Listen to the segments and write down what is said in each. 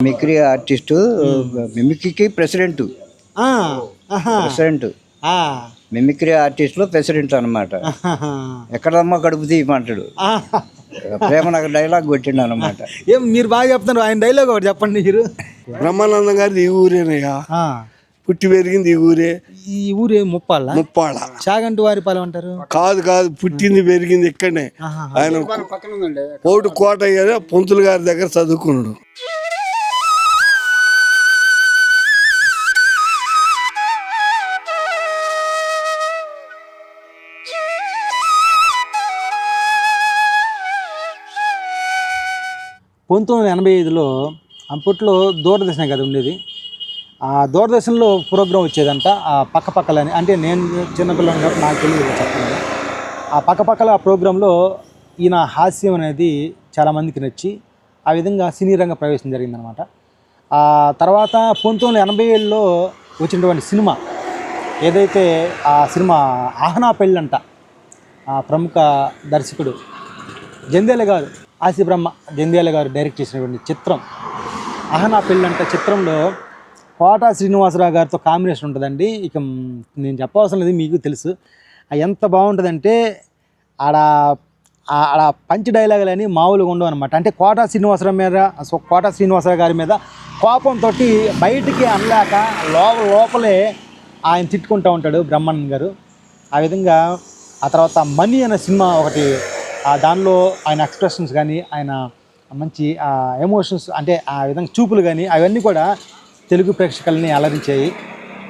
Mimicry artist మిమిక్రీకి president. President. ఆ, mimicry ఆర్టిస్ట్లో ప్రెసిడెంట్ అనమాట ఎక్కడమ్మా కడుపు తీయమంటాడు. ప్రేమ నాకు డైలాగ్ కొట్టిండు అనమాట ఏం మీరు బాగా చెప్తున్నారు ఆయన డైలాగ్ ఒకటి చెప్పండి మీరు. బ్రహ్మానందం గారిది ఈ ఊరేనయ్యా ఆ, పుట్టి పెరిగింది ఈ ఊరే. ఈ ఊరు ముప్పాళ్ళ ముప్పాడ చాగంటి వారి పాలెం అంటారు? కాదు కాదు పుట్టింది పెరిగింది ఇక్కడనే. ఆయన కోటు కోట పొంతులు గారి దగ్గర చదువుకున్నాడు. పంతొమ్మిది వందల ఎనభై ఐదులో అప్పట్లో దూరదర్శనే కదా ఉండేది. ఆ దూరదర్శన్లో ప్రోగ్రాం వచ్చేదంట ఆ పక్క పక్కలని అంటే నేను చిన్నపిల్లని కాబట్టి నాకు తెలియదు చెప్పండి. ఆ పక్క పక్కల ఆ ప్రోగ్రాంలో ఈయన హాస్యం అనేది చాలామందికి నచ్చి ఆ విధంగా సినీ రంగ ప్రవేశం జరిగిందనమాట ఆ తర్వాత పంతొమ్మిది వందల ఎనభై ఏడులో వచ్చినటువంటి సినిమా ఏదైతే ఆ సినిమా ఆహనా పెళ్ళంట ఆ ప్రముఖ దర్శకుడు జందేలే గారు ఆసి బ్రహ్మ జంధ్యాల గారు డైరెక్ట్ చేసినటువంటి చిత్రం. అహనా పెళ్ళంట చిత్రంలో కోట శ్రీనివాసరావు గారితో కాంబినేషన్ ఉంటుందండి. ఇక నేను చెప్పవలసిన లేదు మీకు తెలుసు. ఎంత బాగుంటుందంటే ఆడ ఆడ పంచ్ డైలాగులు అని మామూలుగా ఉండవు అనమాట అంటే కోట శ్రీనివాసరావు మీద కోట శ్రీనివాసరావు గారి మీద కోపంతో బయటికి అనలేక లోపల లోపలే ఆయన తిట్టుకుంటూ ఉంటాడు బ్రహ్మానంద్ గారు. ఆ విధంగా ఆ తర్వాత మనీ అనే సినిమా ఒకటి దానిలో ఆయన ఎక్స్ప్రెషన్స్ కానీ ఆయన మంచి ఎమోషన్స్ అంటే ఆ విధంగా చూపులు కానీ అవన్నీ కూడా తెలుగు ప్రేక్షకుల్ని అలరించాయి.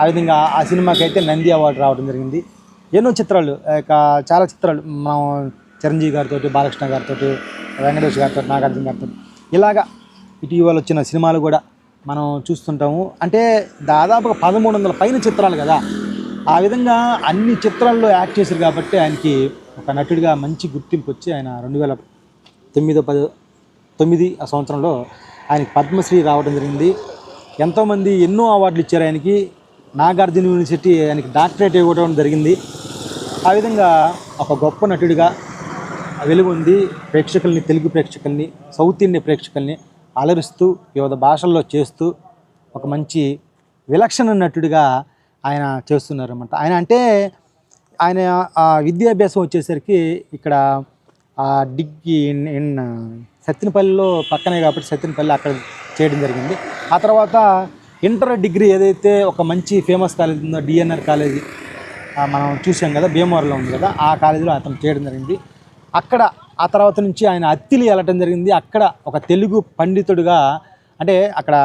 ఆ విధంగా ఆ సినిమాకి అయితే నంది అవార్డు రావడం జరిగింది. ఎన్నో చిత్రాలు ఇక చాలా చిత్రాలు మనం చిరంజీవి గారితో బాలకృష్ణ గారితో వెంకటేష్ గారితో నాగార్జున గారితో ఇలాగా ఇటీవల వచ్చిన సినిమాలు కూడా మనం చూస్తుంటాము. అంటే దాదాపుగా పదమూడు వందల పైన చిత్రాలు కదా. ఆ విధంగా అన్ని చిత్రాల్లో యాక్ట్ చేశారు కాబట్టి ఆయనకి ఒక నటుడిగా మంచి గుర్తింపు వచ్చి ఆయన రెండు వేల తొమ్మిదో పది తొమ్మిది ఆ సంవత్సరంలో ఆయనకి పద్మశ్రీ రావడం జరిగింది. ఎంతోమంది ఎన్నో అవార్డులు ఇచ్చారు ఆయనకి. నాగార్జున యూనివర్సిటీ ఆయనకి డాక్టరేట్ ఇవ్వడం జరిగింది. ఆ విధంగా ఒక గొప్ప నటుడిగా వెలుగొంది ప్రేక్షకుల్ని తెలుగు ప్రేక్షకుల్ని సౌత్ ఇండియా ప్రేక్షకుల్ని అలరిస్తూ వివిధ భాషల్లో చేస్తూ ఒక మంచి విలక్షణ నటుడిగా ఆయన చేస్తున్నారు అనమాట ఆయన అంటే ఆయన విద్యాభ్యాసం వచ్చేసరికి ఇక్కడ డిగ్రీ ఇన్ ఇన్ పక్కనే కాబట్టి సత్తినపల్లి అక్కడ చేయడం జరిగింది. ఆ తర్వాత ఇంటర్ డిగ్రీ ఏదైతే ఒక మంచి ఫేమస్ కాలేజ్ ఉందో డిఎన్ఆర్ కాలేజీ మనం చూసాం కదా భీమవరంలో ఉంది కదా ఆ కాలేజీలో అతను చేయడం జరిగింది. అక్కడ ఆ తర్వాత నుంచి ఆయన అత్తిలి వెళ్ళటం జరిగింది. అక్కడ ఒక తెలుగు పండితుడిగా అంటే అక్కడ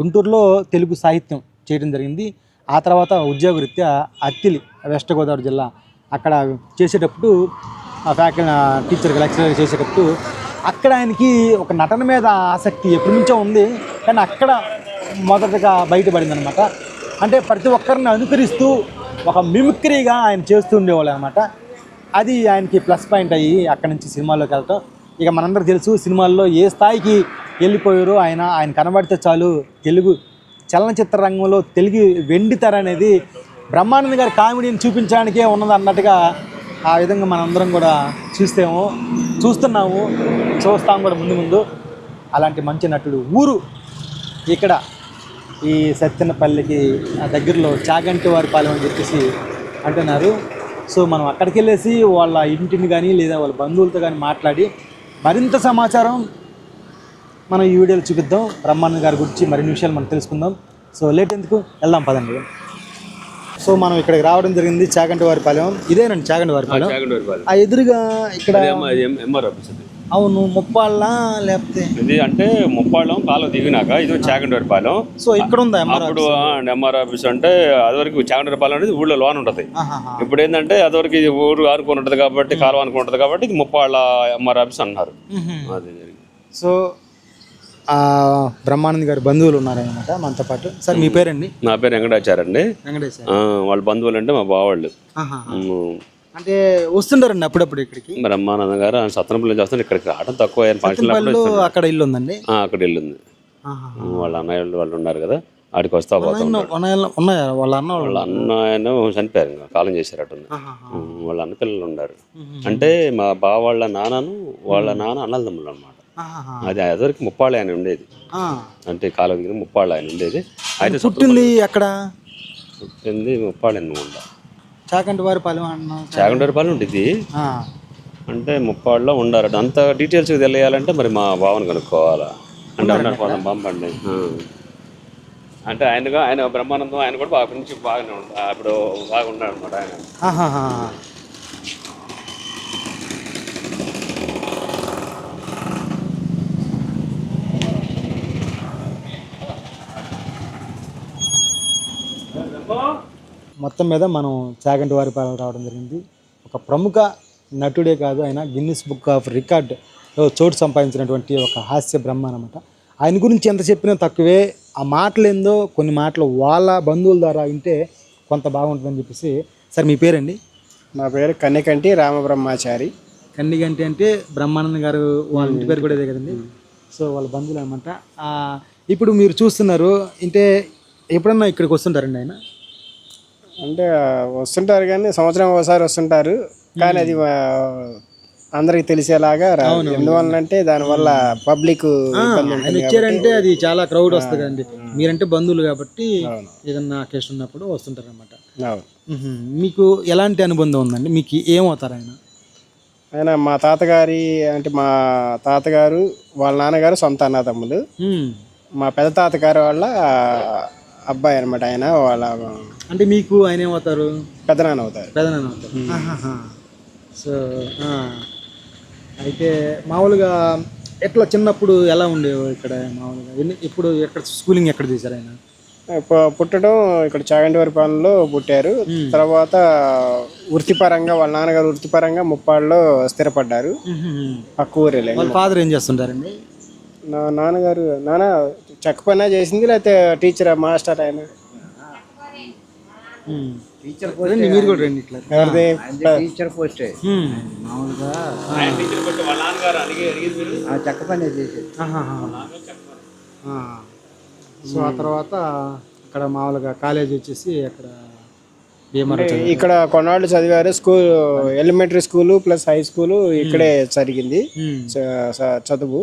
గుంటూరులో తెలుగు సాహిత్యం చేయడం జరిగింది. ఆ తర్వాత ఉద్యోగరీత్యా అత్తిలి వెస్ట్ గోదావరి జిల్లా అక్కడ చేసేటప్పుడు ఆ ఫ్యాకల్టీ టీచర్కి లెక్చరర్ చేసేటప్పుడు అక్కడ ఆయనకి ఒక నటన మీద ఆసక్తి ఎప్పటి నుంచో ఉంది. కానీ అక్కడ మొదటగా బయటపడింది అనమాట అంటే ప్రతి ఒక్కరిని అనుకరిస్తూ ఒక మిమిక్రీగా ఆయన చేస్తూ ఉండేవాళ్ళు అనమాట. అది ఆయనకి ప్లస్ పాయింట్ అయ్యి అక్కడి నుంచి సినిమాల్లోకి వెళ్ళటం. ఇక మనందరూ తెలుసు సినిమాల్లో ఏ స్థాయికి వెళ్ళిపోయారో ఆయన ఆయన కనబడితే చాలు తెలుగు చలనచిత్ర రంగంలో తెలుగు వెండితర అనేది బ్రహ్మానంద గారి కామెడీని చూపించడానికే ఉన్నది అన్నట్టుగా ఆ విధంగా మనందరం కూడా చూస్తాము చూస్తున్నాము చూస్తాం కూడా ముందు ముందు. అలాంటి మంచి నటుడు ఊరు ఇక్కడ ఈ సత్యనపల్లికి ఆ దగ్గరలో చాగంటి వారి పాలెం అని చెప్పేసి అంటున్నారు. సో మనం అక్కడికి వెళ్ళేసి వాళ్ళ ఇంటిని కానీ లేదా వాళ్ళ బంధువులతో కానీ మాట్లాడి మరింత సమాచారం మనం ఈ వీడియోలో చూపిద్దాం. బ్రహ్మానంద గారి గురించి మరిన్ని విషయాలు మనం తెలుసుకుందాం. సో లేట్ ఎందుకు? వెళ్దాం పదండి. సో మనం ఇక్కడికి రావడం జరిగింది చాగంటి వారి పాలెం ఇదేనండి చాగంటి వారి పాలెం ఆ ఎదురుగా ఇక్కడ ఎంఆర్ ఆఫీస్ అవును ముప్పాళ్ళ లేకపోతే? ఇది అంటే ముప్పాళ్ళం కాలం దిగినాక ఇది చాగండూరి పాలెం సో ఇక్కడ ఉందా అప్పుడు ఎంఆర్ ఆఫీస్ అంటే అదివరకు పాలెం అనేది ఊళ్ళో లోన్ ఉంటుంది. ఇప్పుడు ఏంటంటే అదివరకు ఇది ఊరు ఆనుకుని ఉంటుంది కాబట్టి కాలువ అనుకుని ఉంటుంది కాబట్టి ఇది ముప్పాళ్ళ ఎంఆర్ ఆఫీస్ అన్నారు. అది. సో బ్రహ్మానంద్ గారి బంధువులు ఉన్నారనమాట మనతో పాటు. సార్ మీ పేరండి? నా పేరు సార్. ఆ, వాళ్ళ బంధువులు అంటే మా బావాళ్ళు. అంటే వస్తుంటారండి అప్పుడప్పుడు ఇక్కడికి? బ్రహ్మానంద గారు సత్రపల్లి చేస్తారు ఇక్కడికి రావడం తక్కువ. అక్కడ ఇల్లు ఉందండి? అక్కడ వెళ్ళింది ఆహా. వాళ్ళ అన్నయ్య వాళ్ళు ఉన్నారు కదా ఆడికి వస్తా పోతా ఉన్న- ఉన్నాయా? వాళ్ళ అన్న వాళ్ళు? అన్న ఆయన చనిపోయారు ఇంకా కాలం. ఉమ్, వాళ్ళ అన్న పిల్లలు ఉన్నారు. అంటే మా బావ వాళ్ళ నాన్నను వాళ్ళ నాన్న అన్నల తమ్ముళ్ళు అనమాట. అది అదరికి ముప్పాళ్ళు ఆయన ఉండేది. ఆ. అంటే కాలువ దగ్గర ముప్పాళ్ళు ఆయన ఉండేది. అయితే పుట్టింది ఎక్కడ? పుట్టింది ముప్పాళ్ళు అనుకుంటా పాలెం అన్న చాగండరపాలెం ఉండేది ఆ. అంటే ముప్పాళ్ళలో ఉండారు అంత డీటెయిల్స్ తెలియాలంటే మరి మా బావని కనుక్కోవాలా? అంటే అన్నాడు పోదాం పంపండి. అంటే ఆయనగా ఆయన బ్రహ్మానందం ఆయన కూడా బాగా నుంచి బాగానే ఉంటా అప్పుడు బాగున్నాడు అనమాట ఆయన. మొత్తం మీద మనం చాగంటి వారి పాలన రావడం జరిగింది. ఒక ప్రముఖ నటుడే కాదు ఆయన గిన్నిస్ బుక్ ఆఫ్ రికార్డ్ చోటు సంపాదించినటువంటి ఒక హాస్య బ్రహ్మ అనమాట ఆయన గురించి ఎంత చెప్పినా తక్కువే ఆ మాటలు ఏందో కొన్ని మాటలు వాళ్ళ బంధువుల ద్వారా వింటే కొంత బాగుంటుందని చెప్పేసి. సార్ మీ పేరండి? నా పేరు కన్నికంటి రామబ్రహ్మాచారి. కన్నిగంటి అంటే బ్రహ్మానంద గారు వాళ్ళ ఇంటి పేరు కూడా ఇదే కదండి? సో వాళ్ళ బంధువులు అనమాట ఇప్పుడు మీరు చూస్తున్నారు అంటే ఎప్పుడన్నా ఇక్కడికి వస్తుంటారండి ఆయన? అంటే వస్తుంటారు కానీ సంవత్సరం ఒకసారి వస్తుంటారు. కానీ అది అందరికి తెలిసేలాగా రాదు ఎందువల్లంటే దానివల్ల పబ్లిక్ ఆయన వచ్చారంటే అది చాలా క్రౌడ్ వస్తుంది కదండి మీరంటే బంధువులు కాబట్టి ఏదన్నా అకేషన్ ఉన్నప్పుడు వస్తుంటారు అనమాట. మీకు ఎలాంటి అనుబంధం ఉందండి? మీకు ఏమవుతారు ఆయన? ఆయన మా తాతగారి అంటే మా తాతగారు వాళ్ళ నాన్నగారు సొంత అన్నదమ్ములు. మ్మ్. మా పెద్ద తాతగారు వాళ్ళ అబ్బాయి అనమాట ఆయన వాళ్ళ అంటే మీకు ఆయన ఏమవుతారు? పెదనాన్న అవుతారు. పెదనాన్న అవుతారు. సో. అయితే మామూలుగా ఎట్లా చిన్నప్పుడు ఎలా ఉండేవారు ఇక్కడ మామూలుగా? ఇప్పుడు ఎక్కడ స్కూలింగ్ ఎక్కడ చేశారు ఆయన? పుట్టడం ఇక్కడ చాగంటివారిపాలెంలో పుట్టారు. తర్వాత వృత్తిపరంగా వాళ్ళ నాన్నగారు వృత్తిపరంగా ముప్పాడులో స్థిరపడ్డారు. పక్క వాళ్ళ ఫాదర్ ఏం చేస్తుంటారండి? నా నాన్నగారు నాన్న చెక్క పని చేసింది లేకపోతే టీచర్ మాస్టర్ ఆయన? రండి మీరు కూడా రండి ఇట్లా. ఎవరిది? టీచర్ పోస్టే మ్మ్. మామూలుగా చెక్క పని చేసేది. సో ఆ తర్వాత అక్కడ మామూలుగా కాలేజ్ వచ్చేసి అక్కడ. ఇక్కడ కొన్నాళ్ళు చదివారు school elementary school plus high school ఇక్కడే జరిగింది. చదువు.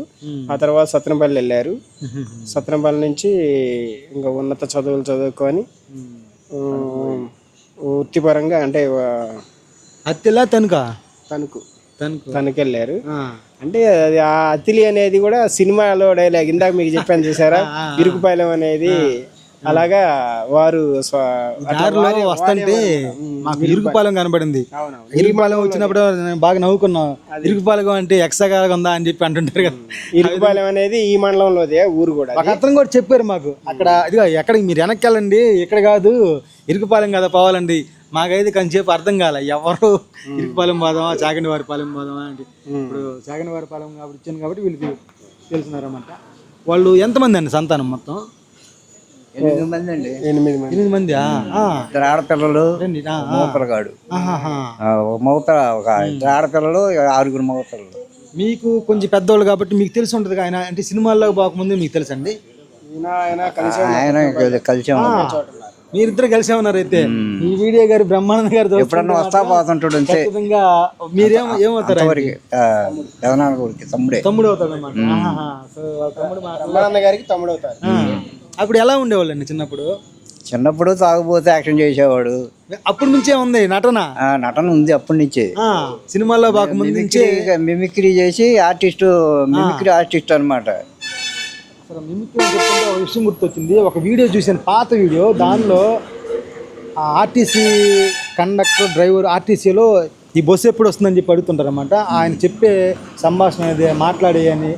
ఆ తర్వాత సత్రంపల్లి వెళ్ళారు. సత్రంపల్లి నుంచి ఇంకా ఉన్నత చదువులు చదువుకొని వృత్తిపరంగా అంటే అత్తెలా తనుకా? తణుకు తణుకెళ్ళారు ఆ. అంటే అది ఆ అతిలి అనేది కూడా సినిమాలో డైలాగ్ ఇందాక మీకు చెప్పాను చూసారా? ఇరుకుపాలెం అనేది అలాగా వారు దారిలో వస్తుంటే మాకు ఇరుకుపాలెం కనబడింది. ఇరుకుపాలెం వచ్చినప్పుడు బాగా నవ్వుకున్నాం. ఇరుకుపాలెం అంటే ఎక్సగా ఉందా అని చెప్పి అంటుంటారు కదా. ఇరుకుపాలెం అనేది ఈ మండలంలోదే ఊరు కూడా అతను కూడా చెప్పారు మాకు. అక్కడ ఇదిగో ఎక్కడికి మీరు వెనక్కి వెళ్ళండి ఇక్కడ కాదు ఇరుకుపాలెం కదా పోవాలండి. మాకైతే కొంచెంసేపు అర్థం కాలే. ఎవరు ఇరుకుపాలెం పోదామా చాగండి వారి పాలెం పోదామా అంటే. ఇప్పుడు చాగండి వారి పాలెం కాబట్టి ఇచ్చాను కాబట్టి వీళ్ళకి తెలుసున్నారన్నమాట వాళ్ళు ఎంతమంది అండి సంతానం మొత్తం? ఎనిమిది మంది అండి. ఎనిమిది మంది. ఎనిమిది మంది ఇద్దరు ఆడపిల్లలు. మూతలగాడు. మూత ఒక ఇద్దరు ఆడపిల్లలు ఆరుగురు మూతలు. మీకు కొంచెం పెద్దవాళ్ళు కాబట్టి మీకు తెలిసి ఉంటుంది ఆయన అంటే సినిమాల్లో పోకముందే మీకు తెలుసండి? ఆయన కలిసి. మీరిద్దరు కలిసే ఉన్నారు అయితే. ఈ వీడియో గారి బ్రహ్మానంద గారి దోస్తు ఎప్పుడన్నా వస్తా పోతుంటాడు అంతే. ఖచ్చితంగా మీరేం ఏమవుతారు తమ్ముడే. తమ్ముడు అవుతాడు వాళ్ళ తమ్ముడు గారికి తమ్ముడు అవుతారు. అప్పుడు ఎలా ఉండేవాళ్ళండి చిన్నప్పుడు? చిన్నప్పుడు తాగుపోతే యాక్షన్ చేసేవాడు. అప్పటి నుంచే ఉంది నటన? ఆ నటన ఉంది అప్పటి నుంచే. ఆ, సినిమాల్లో నుంచే మిమిక్రీ మిమిక్రీ చేసి ఆర్టిస్ట్ మిమిక్రీ ఆర్టిస్ట్ అన్నమాట. అసలు మిమిక్రీ అని చెప్తుంటే ఒక విషయం గుర్తొచ్చింది. ఒక వీడియో చూశాను పాత వీడియో. దానిలో ఆ ఆర్టీసీ కండక్టర్ డ్రైవర్ ఆర్టీసీలో ఈ బస్సు ఎప్పుడు వస్తుందని చెప్పి అడుగుతుంటారు అనమాట ఆయన చెప్పే సంభాషణ అనేది మాట్లాడే అని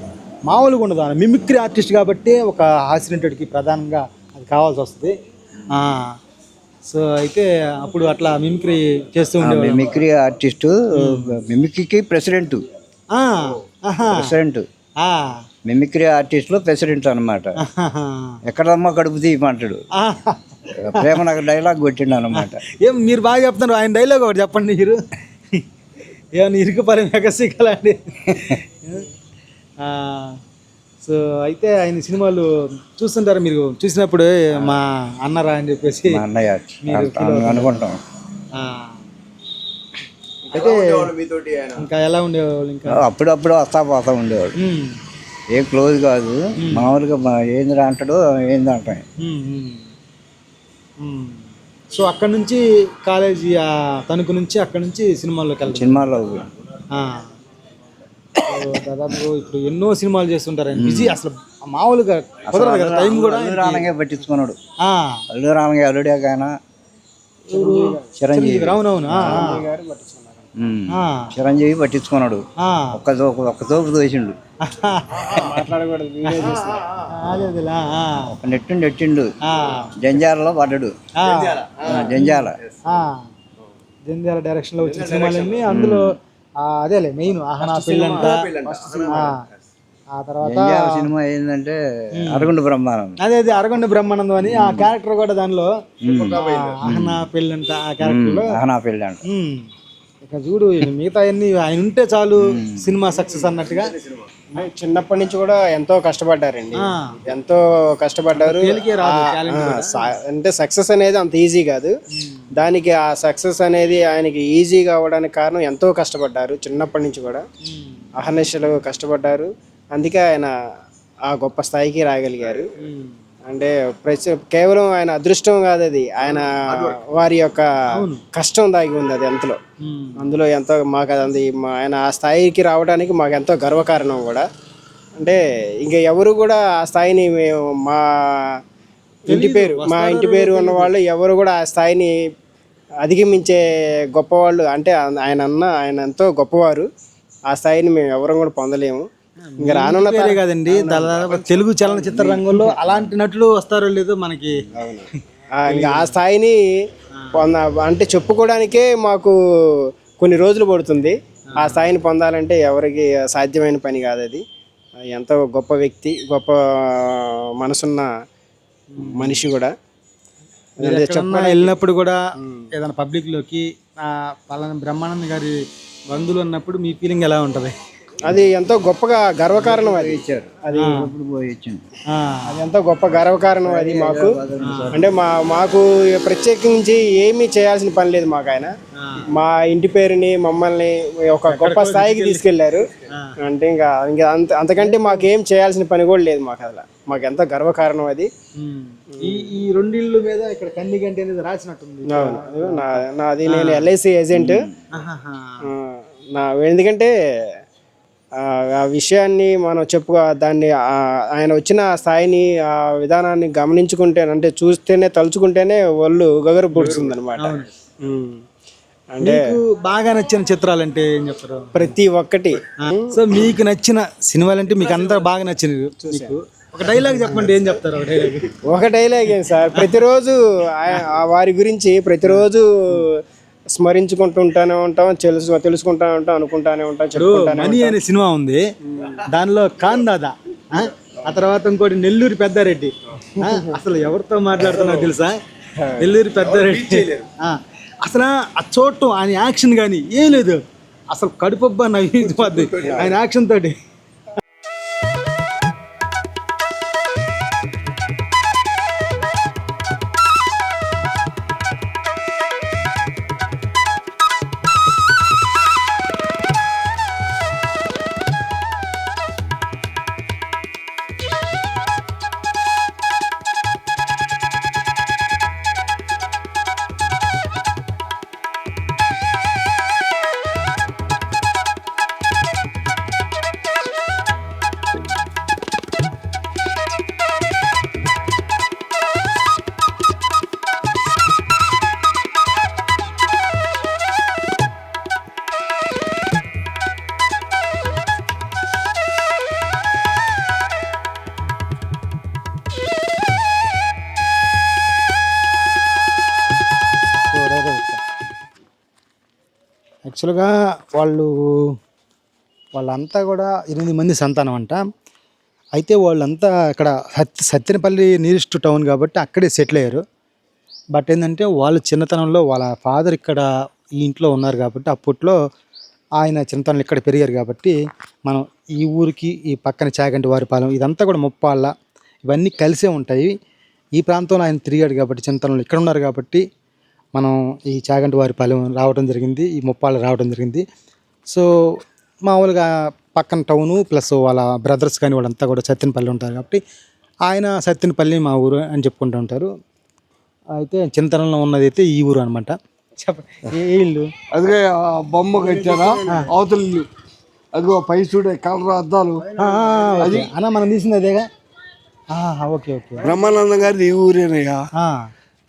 మామూలుగా ఉండదు ఆయన మిమిక్రీ ఆర్టిస్ట్ కాబట్టి ఒక హాస్యనటుడికి ప్రధానంగా అది కావాల్సి వస్తుంది. సో అయితే అప్పుడు అట్లా మిమిక్రీ చేస్తూ ఉండేవాళ్ళు. మిమిక్రీ ఆర్టిస్ట్ మిమిక్రీకి ప్రెసిడెంట్. ప్రెసిడెంట్. మిమిక్రీ ఆర్టిస్ట్లో ప్రెసిడెంట్ అన్నమాట. ఆహా, ఎక్కడమ్మా కడుపు తీయమంటాడు. ప్రేమ నాకు డైలాగ్ కొట్టిండు అనమాట ఏం మీరు బాగా చెప్తున్నారు ఆయన డైలాగ్ ఒకటి చెప్పండి మీరు. ఏమన్నా ఇరుకుపరం ఎగసికలండి సో అయితే ఆయన సినిమాలు చూస్తుంటారు మీరు? చూసినప్పుడు మా అన్నరా అని చెప్పేసి మా అన్నయ్య అను- అనుకుంటాం. ఆ. అయితే ఇంకా ఎలా ఉండేవాళ్ళు ఇంకా? అప్పుడప్పుడు వస్తా పోతా ఉండేవాడు. ఏం క్లోజ్ కాదు. మామూలుగా మా ఏందిరా అంటాడో ఏంది అంటాం. ఉమ్, ఉమ్. ఉమ్. సో అక్కడ నుంచి కాలేజీ ఆ తణుకు నుంచి అక్కడ నుంచి సినిమాల్లోకి వెళ్తాం సినిమాలో ఆ. సో దాదాపు ఇప్పుడు ఎన్నో సినిమాలు చేస్తుంటారు బిజీ అసలు మామూలుగా కుదరదు కదా టైం కూడా అల్లు రామయ్య పట్టించుకున్నాడు. అల్లు రామయ్య అల్లుడే కాన చిరంజీవి. అవునవును. చిరంజీవి పట్టించుకున్నాడు. ఆ. ఒక్క తోపు ఒక్క తోపు తోసిండు. మాట్లాడకూడదు వీడియో చూస్తున్నా అదే అదేలే, ఆ, ఒక నెట్టు నెట్టిండు. ఆ. జంజాలలో పడ్డాడు. ఆ. ఆ, జంజాల. ఆ. జంధ్యాల డైరెక్షన్లో వచ్చిన సినిమాలన్నీ అందులో అదేలే మెయిన్ ఆహనా పెళ్ళంట. ఆ. ఆ తర్వాత సినిమా ఏంటంటే అరగుండు బ్రహ్మానందం. అదే అదే అరగొండ బ్రహ్మానందం అని ఆ క్యారెక్టర్ కూడా దానిలో ఆహనా పెళ్ళంట ఆ క్యారెక్టర్లో ఆహనా పెళ్ళి అంట ఉమ్. ఇక చూడు మిగతా అన్ని ఆయన ఉంటే చాలు సినిమా సక్సెస్ అన్నట్టుగా. చిన్నప్పటి నుంచి కూడా ఎంతో కష్టపడ్డారండి. ఎంతో కష్టపడ్డారు. అంటే సక్సెస్ అనేది అంత ఈజీ కాదు. దానికి ఆ సక్సెస్ అనేది ఆయనకి ఈజీగా అవ్వడానికి కారణం ఎంతో కష్టపడ్డారు చిన్నప్పటి నుంచి కూడా. అహర్నిశలు కష్టపడ్డారు. అందుకే ఆయన ఆ గొప్ప స్థాయికి రాగలిగారు. అంటే ప్రతి కేవలం ఆయన అదృష్టం కాదు అది. ఆయన వారి యొక్క కష్టం దాగి ఉంది అది ఎంతలో. అందులో ఎంతో మాకు అది మా ఆయన ఆ స్థాయికి రావడానికి మాకు ఎంతో గర్వకారణం కూడా. అంటే ఇంకా ఎవరు కూడా ఆ స్థాయిని మేము మా ఇంటి పేరు మా ఇంటి పేరు ఉన్న వాళ్ళు ఎవరు కూడా ఆ స్థాయిని అధిగమించే గొప్పవాళ్ళు అంటే ఆయన అన్న ఆయన ఎంతో గొప్పవారు. ఆ స్థాయిని మేము ఎవరం కూడా పొందలేము. ఇంకా రానున్న పేరే కాదండి దాదాపు తెలుగు చలనచిత్ర రంగంలో అలాంటి నటులు వస్తారో లేదో మనకి ఆ, ఇంకా ఆ స్థాయిని పొంద అంటే చెప్పుకోవడానికే మాకు కొన్ని రోజులు పడుతుంది. ఆ స్థాయిని పొందాలంటే ఎవరికి సాధ్యమైన పని కాదు అది. ఎంతో గొప్ప వ్యక్తి గొప్ప మనసున్న మనిషి కూడా. వెళ్ళినప్పుడు కూడా ఏదైనా పబ్లిక్లోకి ఆ, పలానా బ్రహ్మానంద గారి బంధువులు ఉన్నప్పుడు మీ ఫీలింగ్ ఎలా ఉంటది? అది ఎంతో గొప్పగా గర్వకారణం అది. అది ఇచ్చిండు ఆ, అది ఎంతో గొప్ప గర్వకారణం అది మాకు. అంటే మా మాకు ప్రత్యేకించి ఏమీ చేయాల్సిన పని లేదు మాకు ఆయన. మా ఇంటి పేరుని మమ్మల్ని ఒక గొప్ప స్థాయికి తీసుకెళ్ళారు. అంటే ఇంకా ఇంకా అంత అంతకంటే మాకు ఏం చేయాల్సిన పని కూడా లేదు మాకు అసలు. మాకు ఎంతో గర్వకారణం అది. ఈ ఈ రెండిళ్ళు మీద ఇక్కడ కంది గంటి అనేది రాసినట్టుంది. నాది నేను ఎల్ఐసి ఏజెంట్. నా ఎందుకంటే ఆ విషయాన్ని మనం చెప్పుకో దాన్ని ఆయన వచ్చిన స్థాయిని ఆ విధానాన్ని గమనించుకుంటే అంటే చూస్తేనే తలుచుకుంటేనే ఒళ్ళు గగరు పుడుతుంది అనమాట అంటే బాగా నచ్చిన చిత్రాలు అంటే ఏం చెప్తారు? ప్రతి ఒక్కటి. సో మీకు నచ్చిన సినిమాలు అంటే మీకు అంతా బాగా నచ్చినవి ఒక డైలాగ్ చెప్పండి ఏం చెప్తారు ఒక డైలాగ్? ఒక డైలాగ్ ఏం సార్? ప్రతిరోజు వారి గురించి ప్రతిరోజు స్మరించుకుంటుంటానే ఉంటాం తెలుసు తెలుసుకుంటానే ఉంటాం అనుకుంటానే ఉంటాం చెప్పుకుంటానే మనీ అనే సినిమా ఉంది. దానిలో ఖాన్ దాదా ఆ? ఆ తర్వాత ఇంకోటి నెల్లూరు పెద్దారెడ్డి? అసలు ఎవరితో మాట్లాడుతున్నా తెలుసా? నెల్లూరు పెద్దారెడ్డి. ఆ. అసలు ఆ చూడటం ఆయన యాక్షన్ కానీ ఏం లేదు. అసలు కడుపబ్బా నవ్విపోద్ది ఆయన యాక్షన్ తోటి. యాక్చువల్గా వాళ్ళు వాళ్ళంతా కూడా ఎనిమిది మంది సంతానం అంట. అయితే వాళ్ళంతా ఇక్కడ సత్ సత్యనపల్లి నియరెస్ట్ టౌన్ కాబట్టి అక్కడే సెటిల్ అయ్యారు. బట్ ఏంటంటే వాళ్ళు చిన్నతనంలో వాళ్ళ ఫాదర్ ఇక్కడ ఈ ఇంట్లో ఉన్నారు కాబట్టి అప్పట్లో ఆయన చిన్నతనంలో ఇక్కడ పెరిగారు కాబట్టి మనం ఈ ఊరికి ఈ పక్కన చాగంటి వారిపాలెం ఇదంతా కూడా ముప్పాళ్ళ ఇవన్నీ కలిసే ఉంటాయి. ఈ ప్రాంతంలో ఆయన తిరిగాడు కాబట్టి చిన్నతనంలో ఇక్కడ ఉన్నారు కాబట్టి మనం ఈ చాగంటి వారిపాలెం రావడం జరిగింది ఈ ముప్పాళ్ళ రావడం జరిగింది. సో మామూలుగా పక్కన టౌను ప్లస్ వాళ్ళ బ్రదర్స్ కానీ వాళ్ళంతా కూడా సత్యనపల్లి ఉంటారు కాబట్టి ఆయన సత్యనపల్లి మా ఊరు అని చెప్పుకుంటూ ఉంటారు. అయితే చింతనంలో ఉన్నది అయితే ఈ ఊరు అనమాట చెప్ప ఏ ఇల్లు? అదిగే బొమ్మ కట్టారా అవతల ఇల్లు. అదిగో పై చూడే కలర్ అద్దాలు. ఓకే. అన్న మనం తీసింది అదేగా? Okay okay. బ్రహ్మానందం గారిది ఈ ఊరేనయ్యా.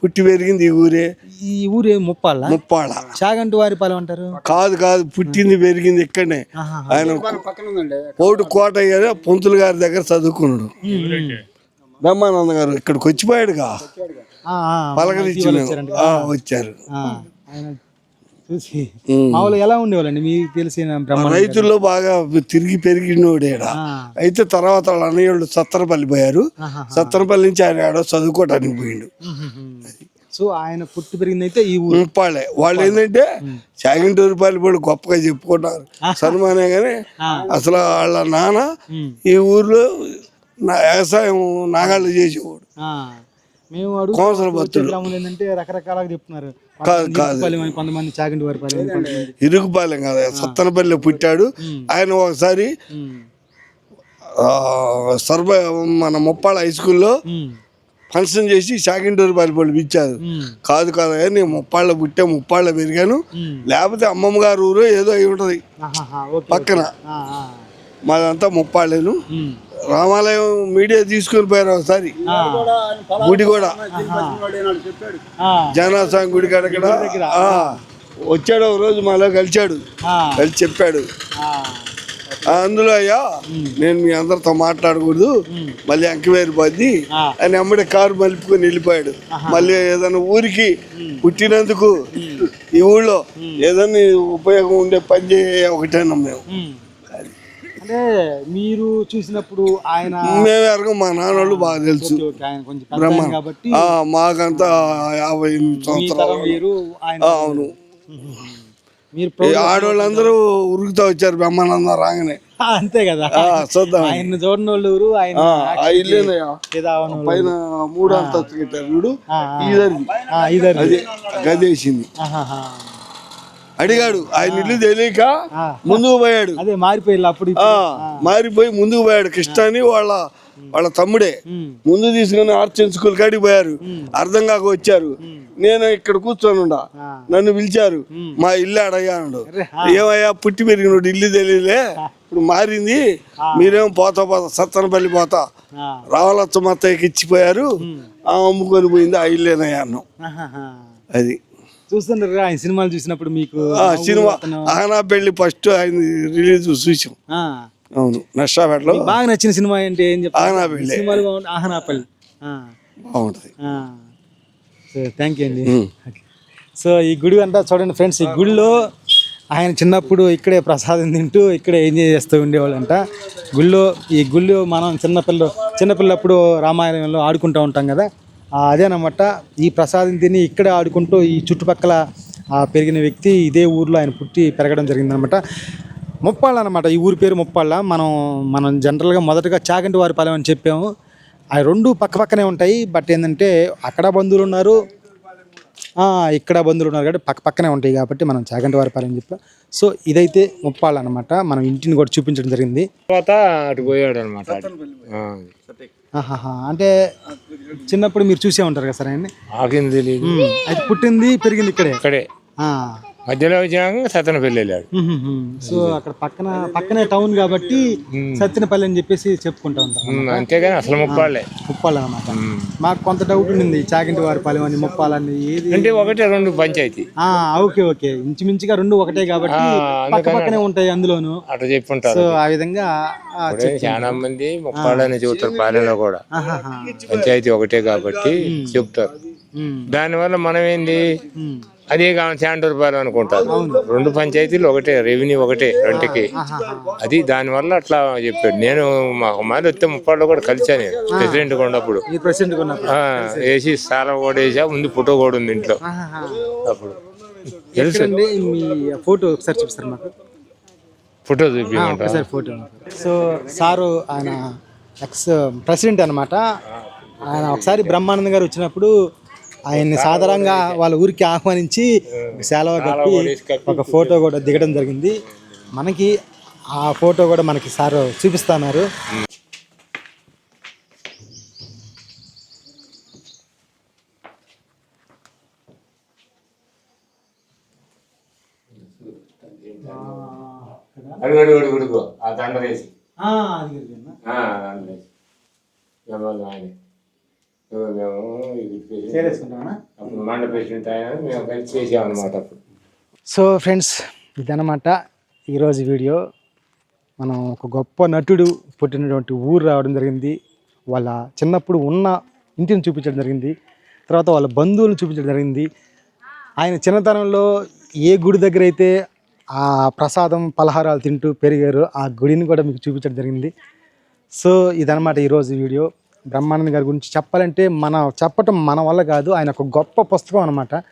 పుట్టి పెరిగింది ఈ ఊరే. ఈ ఊరే ముప్పాళ్ళ ముప్పాడ చాగంటి వారి పాలెం అంటారు? కాదు కాదు పుట్టింది పెరిగింది ఇక్కడనే. ఆయన పోటు కోట గారు పొంతులు గారి దగ్గర చదువుకున్నాడు. బ్రహ్మానందం గారు ఇక్కడికి వచ్చిపోయాడుగా. ఆ, ఆ, పలకరించి ఇటీవల మేము. వచ్చారంట. ఆ, వచ్చారు. చూసి. మామూలు ఎలా ఉండేవాళ్ళండి? మీకు తెలిసిన రైతుల్లో బాగా తిరిగి పెరిగినోడేడా అయితే తర్వాత వాళ్ళ అన్నయ్యోళ్ళు సత్తరపల్లి పోయారు. సత్తరపల్లి నుంచి ఆయన ఆడో చదువుకోవడానికి పోయిండు. సో ఆయన పుట్టి పెరిగింది అయితే ఈ ఊరు. ముప్పాళ్ళే వాళ్ళు ఏంటంటే చాగింటూరు పల్లి కూడా గొప్పగా చెప్పుకుంటారు. సన్మానే కానీ అసలు వాళ్ళ నాన్న ఈ ఊర్లో నా వ్యవసాయం నాగాళ్ళు చేసేవాడు. మేము అడుగు ఏంటంటే రకరకాలుగా చెప్తున్నారు. కొంతమంది చాగంటి వారి ఇరుగుపాలెం కదా సత్తనపల్లి పుట్టాడు. ఆయన ఒకసారి సర్వ మన ముప్పాళ్ళ హై స్కూల్లో ఫంక్షన్ చేసి చాగింటూరు పల్లి వాళ్ళు పిలిచారు ఉమ్, కాదు కాదు నేను ముప్పాళ్ళ పుట్టే ముప్పాళ్ళ పెరిగాను. లేకపోతే అమ్మమ్మ గారు ఊరు ఏదో అయి ఉంటది. పక్కన. మాదంతా ముప్పాళ్ళేను రామాలయం మీడియా తీసుకొని పోయారు ఒకసారి. గుడి కూడా. జనాస్వామి గుడి కాడ వచ్చాడు ఒక రోజు మాలో కలిచాడు ఆ, కలిసి చెప్పాడు. అందులో అయ్యా నేను మీ అందరితో మాట్లాడకూడదు. మళ్ళీ అంకివేరు పోద్ది. ఆ. అని అమ్మడే కారు మలుపుకొని వెళ్ళిపోయాడు. మళ్ళీ ఏదైనా ఊరికి పుట్టినందుకు ఈ ఊళ్ళో ఏదైనా ఉపయోగం ఉండే పని చేయ ఒకటేనా మేము. అంటే మీరు చూసినప్పుడు ఆయన మేము ఎరగం మా నాన్నోళ్ళు బాగా తెలుసు. ఆయన కొంచెం పెద్ద కాబట్టి మాకంతా యాభై ఎనిమిది సంవత్సరాలు. వేరు ఆయన అవును. మీరు ఆడవాళ్ళందరూ ఉరుకుతా వచ్చారు బ్రహ్మానందం రాగానే. అంతే కదా. చూద్దాం. ఆయన చూడని వాళ్ళు ఆయన. పైన మూడు అంతస్తు కట్టారు చూడు. అది గదేసింది. అడిగాడు ఆయన ఇల్లు తెలియక. ముందుకు పోయాడు. అదే మారిపోయి అప్పుడు. మారిపోయి ముందుకు పోయాడు. కృష్ణ అని వాళ్ళ వాళ్ళ తమ్ముడే. ముందు తీసుకుని ఆర్చన్ స్కూల్ కాడికి పోయారు. అర్థం కాక వచ్చారు. నేను ఇక్కడ కూర్చొని ఉండా ఆ. నన్ను పిలిచారు. మా ఇల్లు అడగాడు ఏమయ్యా పుట్టి పెరిగినోడు ఇల్లు తెలియలే. ఇప్పుడు మారింది. మీరేం పోతా పోతా సత్తనపల్లి పోతా. ఆ, రావలచ్చ మొత్తకి ఇచ్చిపోయారు. ఆ అమ్ముకొని పోయింది ఆ ఇల్లేనయ్యా అన్నాం. అది. చూస్తుంటారు ఆయన సినిమాలు చూసినప్పుడు మీకు సినిమా ఆనా పెళ్ళి ఫస్ట్ ఆయన రిలీజ్ చూసాం అవును నష్టాపేటలో బాగా నచ్చిన సినిమా ఏంటి? ఏం చెప్తారు ఆహనాపల్లి. సినిమాలు బాగుంటాయి ఆహనాపల్లి ఆ, బాగుంటది. ఆ. సో థ్యాంక్ యూ అండి. సో ఈ గుడి అంతా చూడండి ఫ్రెండ్స్ ఈ గుడిలో ఆయన చిన్నప్పుడు ఇక్కడే ప్రసాదం తింటూ ఇక్కడే ఎంజాయ్ చేస్తూ ఉండేవాళ్ళంట. గుళ్ళో ఈ గుళ్ళో మనం చిన్నపిల్ల చిన్నపిల్లప్పుడు రామాయణంలో ఆడుకుంటూ ఉంటాం కదా. అదేనమాట ఈ ప్రసాదం తిని ఇక్కడే ఆడుకుంటూ ఈ చుట్టుపక్కల పెరిగిన వ్యక్తి ఇదే ఊర్లో ఆయన పుట్టి పెరగడం జరిగిందనమాట. ముప్పాళ్ళ అనమాట ఈ ఊరి పేరు ముప్పాళ్ళ. మనం మనం జనరల్గా మొదటగా చాగంటి వారి పాలెం అని చెప్పాము. ఆ రెండు పక్క పక్కనే ఉంటాయి బట్ ఏంటంటే అక్కడ బంధువులు ఉన్నారు. ఇక్కడ బంధువులు ఉన్నారు కాబట్టి పక్క పక్కనే ఉంటాయి కాబట్టి మనం చాగంటి వారి పాలెం చెప్పాం. సో ఇదైతే ముప్పాళ్ళ అనమాట మనం ఇంటిని కూడా చూపించడం జరిగింది. తర్వాత అటు పోయాడు అనమాట అంటే చిన్నప్పుడు మీరు చూసే ఉంటారు కదా సార్ ఆయన్ని? ఉమ్, అయితే పుట్టింది పెరిగింది ఇక్కడే? ఇక్కడే. మధ్యలో వచ్చినాక సతన పెళ్ళి వెళ్ళాడు. సో అక్కడ పక్కన పక్కనే టౌన్ కాబట్టి సత్యనపల్లి అని చెప్పేసి చెప్పుకుంటా ఉమ్, అంతేగాని అసలు ముప్పాళ్ళే. ముప్పాల అనమాట మాకు కొంత డౌట్ ఉండింది చాగింటి వారి పాలెం అని ముప్పాలని ఏది? అంటే ఒకటే రెండు పంచాయతీ. ఆ, ఓకే ఓకే. ఇంచుమించుగా రెండు ఒకటే కాబట్టి పక్క పక్కనే ఉంటాయి అందులోను. అట్లా చెప్పుంటారు. సో ఆ విధంగా చాలా మంది ముప్పాళ్ళని చెబుతారు పాలెంలో కూడా. పంచాయతీ ఒకటే కాబట్టి చెప్తారు. దానివల్ల మనం ఏంది అదే కావాలి శాంటూరు పాలెం అనుకుంటారు. రెండు పంచాయతీలు ఒకటే రెవెన్యూ ఒకటే రెండుకి అది దానివల్ల అట్లా చెప్పాడు. నేను మా మాది వస్తే ముప్పాళ్ళు కూడా కలిసా నేను. ప్రెసిడెంట్ ఉన్నప్పుడు. వేసి సాల కూడా వేసా ముందు ఫోటో కూడా ఉంది ఇంట్లో. అప్పుడు. తెలుసు. ఫోటో ఒకసారి చూపిస్తారు మాకు? ఫోటో ఫోటో సో సారు ఆయన ఎక్స్ ప్రెసిడెంట్ అనమాట ఆయన ఒకసారి బ్రహ్మానందం గారు వచ్చినప్పుడు ఆయన్ని సాధారణంగా వాళ్ళ ఊరికి ఆహ్వానించి సెలవు కప్పి ఒక ఫోటో కూడా దిగడం జరిగింది. మనకి ఆ ఫోటో కూడా మనకి సార్ చూపిస్తున్నారు. అడుగు అడుగు అడుగు అడుగు. ఆ దండ వేసి ఆ, దండ వేసి ఆయన? మేము ఇది చేసి- చేరేసుకుంటామా? అప్పుడు మండ పేషెంట్ ఆయన మేము కలిసి చేసామన్నమాట అప్పుడు. సో ఫ్రెండ్స్ ఇదన్నమాట ఈరోజు వీడియో. మనం ఒక గొప్ప నటుడు పుట్టినటువంటి ఊరు రావడం జరిగింది. వాళ్ళ చిన్నప్పుడు ఉన్న ఇంటిని చూపించడం జరిగింది. తర్వాత వాళ్ళ బంధువులను చూపించడం జరిగింది. ఆయన చిన్నతనంలో ఏ గుడి దగ్గర అయితే ఆ ప్రసాదం పలహారాలు తింటూ పెరిగారు ఆ గుడిని కూడా మీకు చూపించడం జరిగింది. సో ఇదనమాట ఈరోజు వీడియో. బ్రహ్మానంద్ గారి గురించి చెప్పాలంటే మన చెప్పటం మన వల్ల కాదు. ఆయన ఒక గొప్ప పుస్తకం అనమాట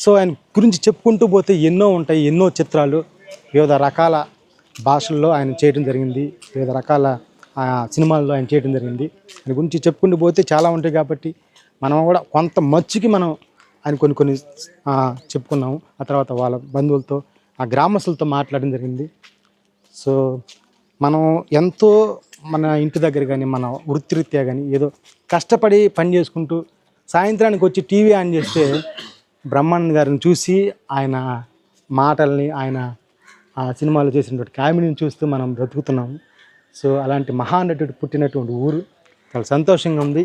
సో ఆయన గురించి చెప్పుకుంటూ పోతే ఎన్నో ఉంటాయి ఎన్నో చిత్రాలు. వివిధ రకాల భాషల్లో ఆయన చేయడం జరిగింది. వివిధ రకాల సినిమాల్లో ఆయన చేయడం జరిగింది. ఆయన గురించి చెప్పుకుంటూ పోతే చాలా ఉంటాయి కాబట్టి మనం కూడా కొంత మచ్చుకి మనం ఆయన కొన్ని కొన్ని చెప్పుకున్నాము. ఆ తర్వాత వాళ్ళ బంధువులతో ఆ గ్రామస్తులతో మాట్లాడడం జరిగింది. సో మనం ఎంతో మన ఇంటి దగ్గర కానీ మన వృత్తిరీత్యా కానీ ఏదో కష్టపడి పని చేసుకుంటూ సాయంత్రానికి వచ్చి టీవీ ఆన్ చేస్తే బ్రహ్మానంద్ గారిని చూసి ఆయన మాటల్ని ఆయన ఆ సినిమాలో చేసినటువంటి కామెడీని చూస్తూ మనం బ్రతుకుతున్నాము. సో అలాంటి మహానటుడు పుట్టినటువంటి ఊరు. చాలా సంతోషంగా ఉంది.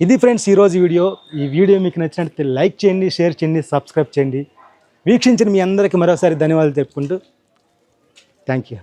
ఇది ఫ్రెండ్స్ ఈరోజు వీడియో. ఈ వీడియో మీకు నచ్చినట్లయితే లైక్ చేయండి షేర్ చేయండి సబ్స్క్రైబ్ చేయండి. వీక్షించిన మీ అందరికీ మరోసారి ధన్యవాదాలు చెప్పుకుంటూ థ్యాంక్ యూ.